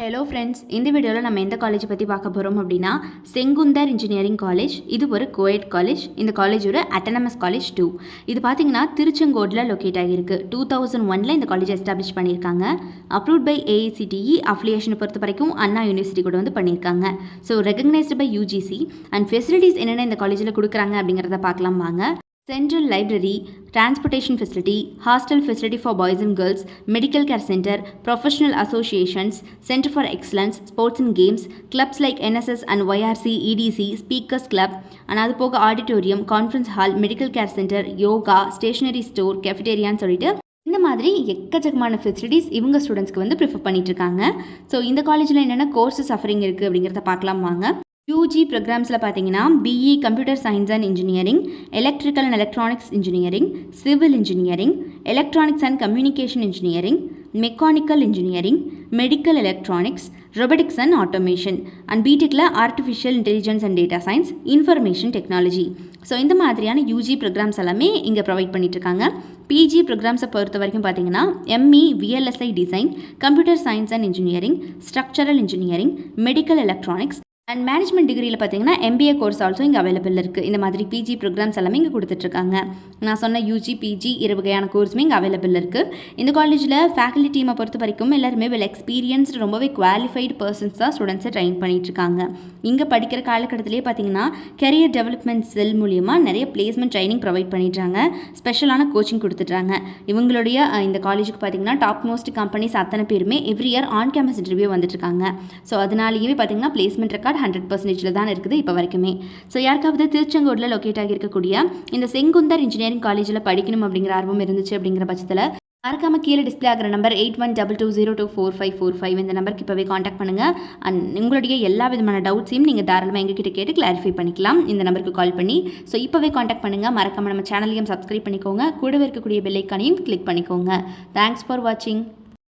Hello friends இந்த வீடியோவில் நம்ம எந்த காலேஜ் பற்றி பார்க்க போகிறோம் அப்படின்னா செங்குந்தர் இன்ஜினியரிங் காலேஜ் இது ஒரு கோயட் காலேஜ் இந்த காலேஜ் ஒரு அட்டனமஸ் காலேஜ் டூ இது பார்த்தீங்கன்னா திருச்செங்கோடில் லொக்கேட் ஆகியிருக்கு. டூ தௌசண்ட் ஒனில் இந்த காலேஜ் எஸ்டாப்ளிஷ் பண்ணியிருக்காங்க. அப்ரூவ்ட் பை ஏஐசிடிஇ அஃபிலியேஷனை பொறுத்த வரைக்கும் அண்ணா யூனிவர்சிட்டி கூட வந்து பண்ணியிருக்காங்க. So recognised by UGC and facilities என்னென்ன இந்த காலேஜில் கொடுக்குறாங்க அப்படிங்கிறத பார்க்கலாம் வாங்க. Central library transportation facility hostel facility for boys and girls medical care centre professional associations centre for excellence sports and games clubs like NSS and YRC EDC speakers club and அது போக auditorium conference hall medical care centre yoga stationery store கெஃபிடேரியான்னு சொல்லிட்டு இந்த மாதிரி எக்கச்சக்கமான facilities இவங்க ஸ்டூடெண்ட்ஸ்க்கு வந்து prefer பண்ணிட்டு இருக்காங்க. ஸோ இந்த காலேஜில் என்னென்ன கோர்சஸ் சஃபரிங் இருக்குது அப்படிங்கிறத பார்க்கலாம் வாங்க. யூஜி ப்ரோக்ராம்ஸில் பார்த்தீங்கன்னா BE computer science and engineering electrical and electronics engineering civil engineering electronics and communication engineering mechanical engineering medical electronics robotics and automation and பிடெக்கில் artificial intelligence and data science information technology so இந்த மாதிரியான UG programs எல்லாமே இங்கே provide பண்ணிட்டுருக்காங்க PG ப்ரோக்ராம்ஸை பொறுத்த வரைக்கும் பார்த்தீங்கன்னா ME VLSI design computer science and engineering structural engineering medical electronics and management டிகிரியில் பார்த்தீங்கன்னா எம்பிஏ கோர்ஸ் ஆல்சோ இங்கே அவைலபிள் இருக்குது இந்த மாதிரி பிஜி ப்ரோக்ராம்ஸ் எல்லாமே இங்கே கொடுத்துட்ருக்காங்க. நான் சொன்ன யூஜி பிஜி இரு வகையான கோர்ஸுமே இங்கே அவைலபிள் இருக்குது இந்த காலேஜில் ஃபேக்கல்டி டீமை பொறுத்த வரைக்கும் எல்லாருமே வெல் எக்ஸ்பீரியன்ஸ்டு ரொம்பவே குவாலிஃபைடு பர்சன்ஸ் தான் ஸ்டூடெண்ட்ஸை ட்ரெயின் பண்ணிகிட்ருக்காங்க இங்கே படிக்கிற காலகட்டத்திலே பார்த்தீங்கன்னா கெரியர் டெவலப்மெண்ட் செல் மூலியமாக நிறைய பிளேஸ்மெண்ட் ட்ரைனிங் ப்ரொவைட் பண்ணிடுறாங்க. ஸ்பெஷலான கோச்சிங் கொடுத்துட்றாங்க. இவங்களுடைய இந்த காலேஜுக்கு பார்த்தீங்கன்னா டாப் மோஸ்ட் கம்பெனிஸ் அத்தனை பேருமே every year on campus interview வந்துட்டுருக்காங்க ஸோ அதனாலேயே பார்த்தீங்கன்னா பிளேஸ்மெண்ட் ரெக்கார்ட் ஹண்ட்ரட் பர்சன்டேஜில் தான் இருக்குது இப்போ வரைக்குமே. ஸோ யாருக்காவது திருச்செங்கோடில் லொக்கேட் ஆகியிருக்கக்கூடிய இந்த செங்குந்தர் இன்ஜினியரிங் காலேஜில் படிக்கணும் அப்படிங்கிற ஆர்வம் இருந்துச்சு அப்படிங்கிற பட்சத்தில் மறக்காம கீழே டிஸ்பிளே ஆகிற number eight one double two zero two four five four five இந்த நம்பருக்கு இப்போவே காண்டாக்ட் பண்ணுங்கள் அண்ட் உங்களுடைய எல்லா விதமான டவுட்ஸையும் நீங்கள் தாராளமாக எங்ககிட்ட கேட்டு கிளாரிஃபை பண்ணிக்கலாம். இந்த நம்பருக்கு கால் பண்ணி. ஸோ இப்போவே காண்டாக்ட் பண்ணுங்கள் மறக்காம நம்ம சேனலையும் சப்ஸ்கிரைப் பண்ணிக்கோங்க. கூடவே இருக்கக்கூடிய பெல்லைக்கானையும் கிளிக் பண்ணிக்கோங்க. தேங்க்ஸ் ஃபார் வாட்சிங்